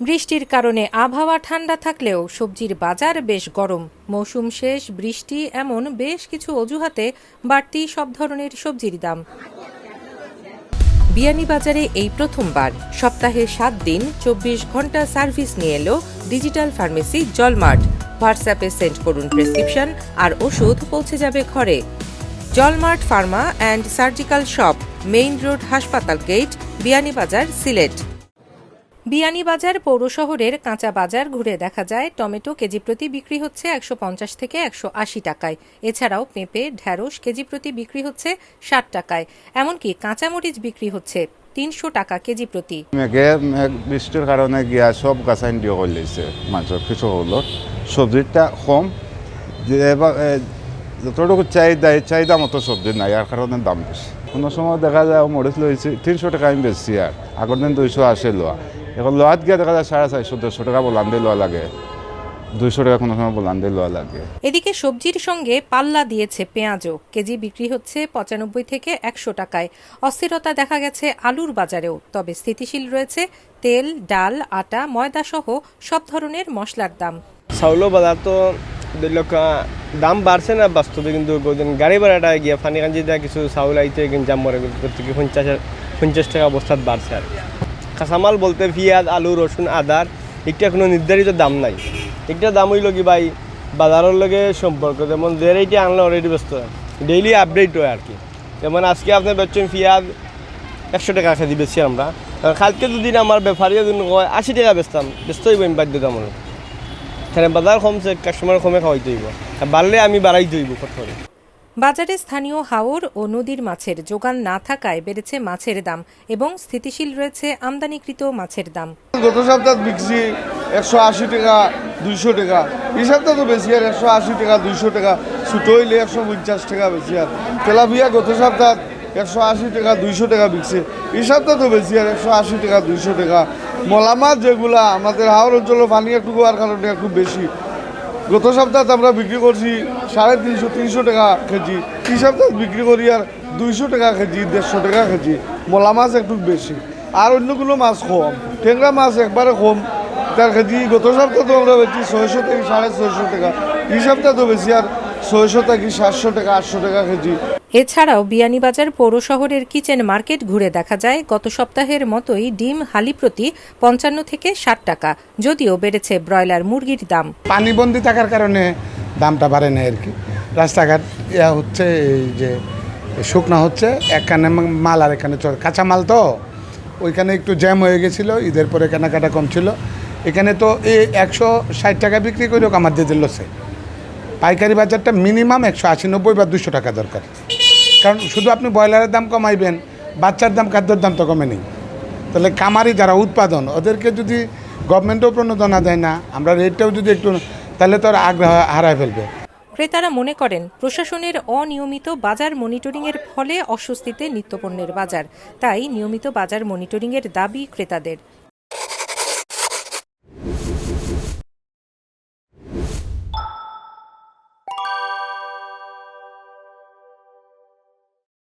বৃষ্টির কারণে আবহাওয়া ঠান্ডা থাকলেও সবজির বাজার বেশ গরম। মৌসুম শেষ, বৃষ্টি এমন বেশ কিছু অজুহাতে বাড়তি সব ধরনের সবজির দাম। বিয়ানীবাজারে এই প্রথমবার। সপ্তাহে সাত দিন, চব্বিশ ঘণ্টা সার্ভিস নিয়ে এলো ডিজিটাল ফার্মেসি জলমার্ট। হোয়াটসঅ্যাপে সেন্ড করুন প্রেসক্রিপশন আর ওষুধ পৌঁছে যাবে ঘরে। জলমার্ট pharma and surgical shop, main road হাসপাতাল গেট, বিয়ানীবাজার সিলেট। বিয়ানীবাজার পৌর শহরের কাঁচা বাজার ঘুরে দেখা যায় টমেটো কেজি প্রতি বিক্রি হচ্ছে একশো পঞ্চাশ থেকে একশো আশি টাকায়। এছাড়াও পেঁপে ঢ্যাঁড়স কেজি প্রতি বিক্রি হচ্ছে ষাট টাকায়। এমনকি কাঁচামরিচ বিক্রি হচ্ছে তিনশো টাকা কেজি প্রতি। বৃষ্টির কারণে গিয়া সব গাছাইন দিয়ে করে লেগেছে মাছের কিছু হলো। সবজিটা কম। যতটুকু চাহিদা চাহিদা মতো সবজি নাই আর কারণে দাম বেশি কোনো সময় দেখা যায় মরিচ লইছি তিনশো টাকা আমি বেশি আর। আগের দিন দুইশো আশি লোয়া। এখন লোয়াত গিয়ে দেখা যায় সাড়ে চারশো দেড়শো টাকা বলান দিয়ে লোয়া লাগে। দুইশো টাকা কোনো সময় বলান দিয়ে লোয়া লাগে। এদিকে সবজির সঙ্গে পাল্লা দিয়েছে পেঁয়াজও। কেজি বিক্রি হচ্ছে পঁচানব্বই থেকে একশো টাকায়। অস্থিরতা দেখা গেছে আলুর বাজারেও। তবে স্থিতিশীল রয়েছে তেল ডাল আটা ময়দা সহ সব ধরনের মশলার দাম। চাউলৰ বাজাৰটো ধৰি লওক দাম বাঢ়ছে না বাস্তবে কিন্তু গাড়ী ভাড়াটা গিয়া ফানি কাঞ্জি দিয়া কিছু চাউল আইতে দাম মরে গতিকে পঞ্চাশ পঞ্চাশ টাকা অবস্থাত বাড়ছে আর কাঁচামাল বলতে পেঁয়াজ, আলু রসুন আদার একটা কোনো নির্ধারিত দাম নাই। একটা দাম হইল কি ভাই বাজারের লগে সম্পর্ক যেমন যে রেটে আনলে অলরেডি ব্যস্ত। ডেইলি আপডেট হয় আর কি যেমন আজকে আপনি বেচছেন পেঁয়াজ, একশো টাকা কেজি বেশি আমরা কালকে দুদিন আমার ব্যাপারী যদি কয়, আশি টাকা বেচতাম, ব্যস্ত হইব আমি বাধ্যতামূলক। এখানে বাজার কমছে কাস্টমার কমে খাওয়াইতে হইব আর বাড়লে আমি বাড়াইতে হইব কত করে বাজারে স্থানীয় হাওর ও নদীর মাছের যোগান না থাকায় বেড়েছে মাছের দাম এবং স্থিতিশীল রয়েছে আমদানিকৃত মাছের দাম। গত সপ্তাহ বিকছি একশো আশি টাকা দুইশো টাকা। এই সপ্তাহ তো বেশি আর একশো আশি টাকা দুইশো টাকা। ছোটো হইলে একশো পঞ্চাশ টাকা বেশি আর। তেলাপিয়া গত সপ্তাহ একশো আশি টাকা দুইশো টাকা বিকছে। এই সপ্তাহ তো বেশি আর একশো আশি টাকা দুইশো টাকা। মলা মাছ যেগুলা আমাদের হাওড় অঞ্চলে পানি একটু হওয়ার কারণে খুব বেশি। গত সপ্তাহে আমরা বিক্রি করছি সাড়ে তিনশো তিনশো টাকা কেজি। এই সপ্তাহে বিক্রি করি আর দুইশো টাকা কেজি, দেড়শো টাকা কেজি। মলা মাছ একটু বেশি। আর অন্যগুলো মাছ কম। ট্যাংরা মাছ একবারে কম। তার কেজি গত সপ্তাহে তো আমরা বেশি ছয়শো থেকে সাড়ে ছয়শো টাকা। এই সপ্তাহে তো বেশি আর ছয়শো থেকে সাতশো টাকা, আটশো টাকা কেজি। এছাড়াও বিয়ানীবাজার পৌর শহরের কিচেন মার্কেট ঘুরে দেখা যায়। গত সপ্তাহের মতোই ডিম, হালি প্রতি পঞ্চান্ন থেকে ষাট টাকা, যদিও বেড়েছে ব্রয়লার মুরগির দাম। পানিবন্দি থাকার কারণে দামটা বাড়ে না আর কি। রাস্তাঘাট ইয়া হচ্ছে এই যে শুকনা হচ্ছে, একখানে মাল আর এখানে চল কাঁচা মাল তো, ওইখানে একটু জ্যাম হয়ে গেছিল, ঈদের পরে কেনাকাটা কম ছিল। এখানে তো এই একশো ষাট টাকা বিক্রি করেও আমার দিয়ে লসে। পাইকারি বাজারটা মিনিমাম একশো আশি নব্বই বা দুশো টাকা দরকার। কারণ শুধু আপনি ব্রয়লারের দাম কমাইবেন, বাচ্চার দাম, খাদ্যের দাম তো কমে নেই তাহলে কামারি যারা উৎপাদন, ওদেরকে যদি গভর্নমেন্টও প্রণোদনা দেয় না, আমরা রেটটাও যদি একটু, তাহলে তো আগ্রহ হারায় ফেলবে। ক্রেতারা মনে করেন, প্রশাসনের অনিয়মিত বাজার মনিটরিংয়ের ফলে অস্বস্তিতে নিত্যপণ্যের বাজার। তাই নিয়মিত বাজার মনিটরিংয়ের দাবি ক্রেতাদের।